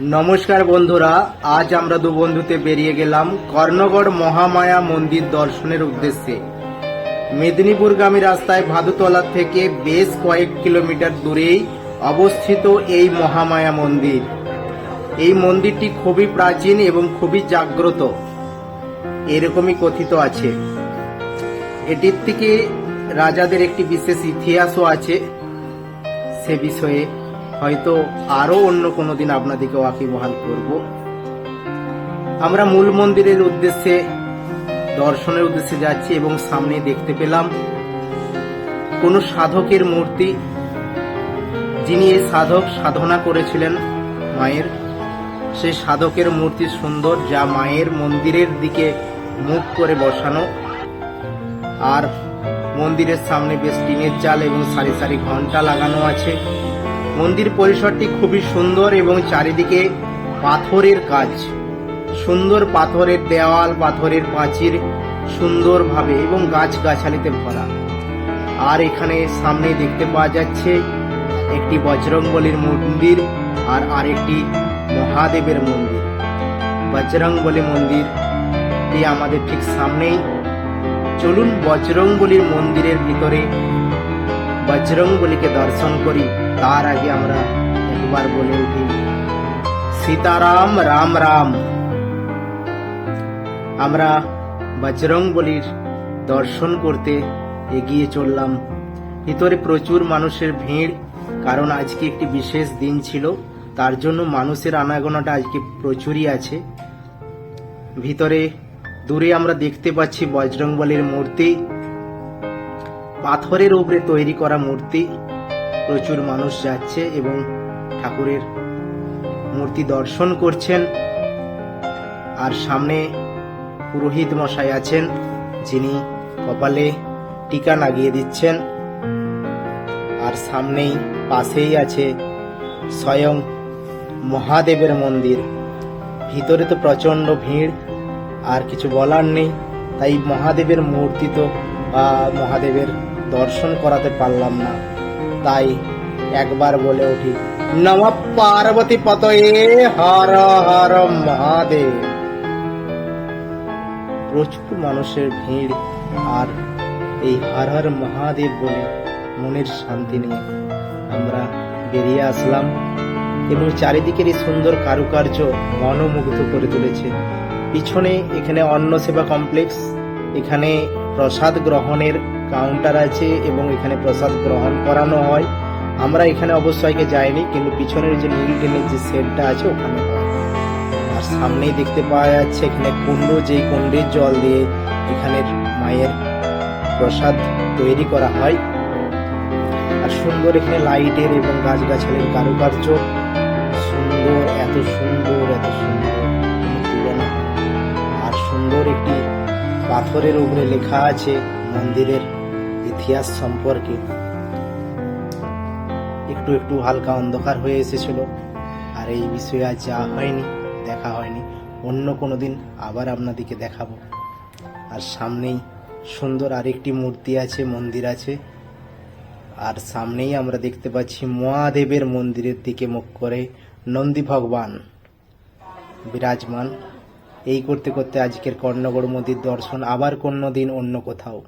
নমস্কার বন্ধুরা, আজ আমরা দু বন্ধুতে বেরিয়ে গেলাম কর্ণগড় মহামায়া মন্দির দর্শনের উদ্দেশ্যে। মেদিনীপুরগামী রাস্তায় ভাদুতলা থেকে বেশ কয়েক কিলোমিটার দূরেই অবস্থিত এই মহামায়া মন্দির। এই মন্দিরটি খুবই প্রাচীন এবং খুবই জাগ্রত। এরকমই কথিত আছে। এটির থেকে রাজাদের একটি বিশেষ ইতিহাসও আছে সে বিষয়ে। হয়তো আরও অন্য কোনো দিন আপনাদেরকে ওয়াকিবহাল করব। আমরা মূল মন্দিরের উদ্দেশ্যে, দর্শনের উদ্দেশ্যে যাচ্ছি এবং সামনে দেখতে পেলাম কোন সাধকের মূর্তি, যিনি এই সাধক সাধনা করেছিলেন মায়ের। সেই সাধকের মূর্তি সুন্দর, যা মায়ের মন্দিরের দিকে মুখ করে বসানো। আর মন্দিরের সামনে বেশ টিনের চাল এবং সারি সারি ঘণ্টা লাগানো আছে। মন্দির পরিসরটি খুবই সুন্দর এবং চারিদিকে পাথরের কাজ। সুন্দর পাথরের দেওয়াল, পাথরের প্রাচীর সুন্দরভাবে এবং গাছগাছালিতে ভরা। আর এখানে সামনে দেখতে পাওয়া যাচ্ছে একটি বজরংবলীর মন্দির আর আরেকটি মহাদেবের মন্দির। বজরংবলী মন্দিরটি আমাদের ঠিক সামনেই। চলুন বজরংবলীর মন্দিরের ভিতরে বজরংবলীকে দর্শন করি, তার আগে আমরা একবার বলে উঠি, সীতারাম, রাম রাম। আমরা বজরংবলীর দর্শন করতে এগিয়ে চললাম। ভিতরে প্রচুর মানুষের ভিড়, কারণ আজকে একটি বিশেষ দিন ছিল, তার জন্য মানুষের আনাগোনাটা আজকে প্রচুরই আছে। ভিতরে দূরে আমরা দেখতে পাচ্ছি বজরংবলীর মূর্তি পাথরের উপরে তৈরি করা মূর্তি। প্রচুর মানুষ যাচ্ছে এবং ঠাকুরের মূর্তি দর্শন করছেন। আর সামনে পুরোহিত মশাই আছেন, যিনি কপালে টিকা লাগিয়ে দিচ্ছেন। আর সামনেই পাশেই আছে স্বয়ং মহাদেবের মন্দির। ভিতরে তো প্রচণ্ড ভিড়, আর কিছু বলার নেই। তাই মহাদেবের মূর্তি তো বা মহাদেবের দর্শন করাতে পারলাম না। তাই একবার বলে উঠি, নম পার্বতী পতয়ে হর হর মহাদেব। প্রচুর মানুষের ভিড় আর এই হর হর মহাদেব বলে মনের শান্তি নিয়ে আমরা বেরিয়ে আসলাম এবং চারিদিকের এই সুন্দর কারুকার্য মনোমুগ্ধ করে তুলেছে। পিছনে এখানে অন্ন সেবা কমপ্লেক্স, এখানে প্রসাদ গ্রহণের কাউন্টার আছে এবং এখানে প্রসাদ গ্রহণ করানো হয়। আমরা এখানে অবশ্যই যাইনি, কিন্তু পিছনের যে নীল টেনের যে সেটটা আছে ওখানে আর সামনেই দেখতে পাওয়া যাচ্ছে এখানে কুণ্ড, যেই কুণ্ডের জল দিয়ে এখানের মায়ের প্রসাদ তৈরি করা হয়। আর সুন্দর এখানে লাইটের এবং গাছগাছালির কারুকার্য। সুন্দর, এত সুন্দর এত সুন্দর। আর সুন্দর একটি পাথরের উপরে লেখা আছে, মন্দিরের ইতিহাস সম্পর্কে একটু একটু হালকা অন্ধকার হয়ে এসেছিল, আর এই বিষয়ে আজ যাওয়া হয়নি, দেখা হয়নি। অন্য কোনো দিন আবার আপনাদেরকে দেখাবো। আর সামনেই সুন্দর আরেকটি মূর্তি আছে, মন্দির আছে। আর সামনেই আমরা দেখতে পাচ্ছি মহাদেবের মন্দিরের দিকে মুখ করে নন্দী ভগবান বিরাজমান। এই করতে করতে আজকের কর্ণগড় মন্দির দর্শন আবার কোনো দিন অন্য কোথাও।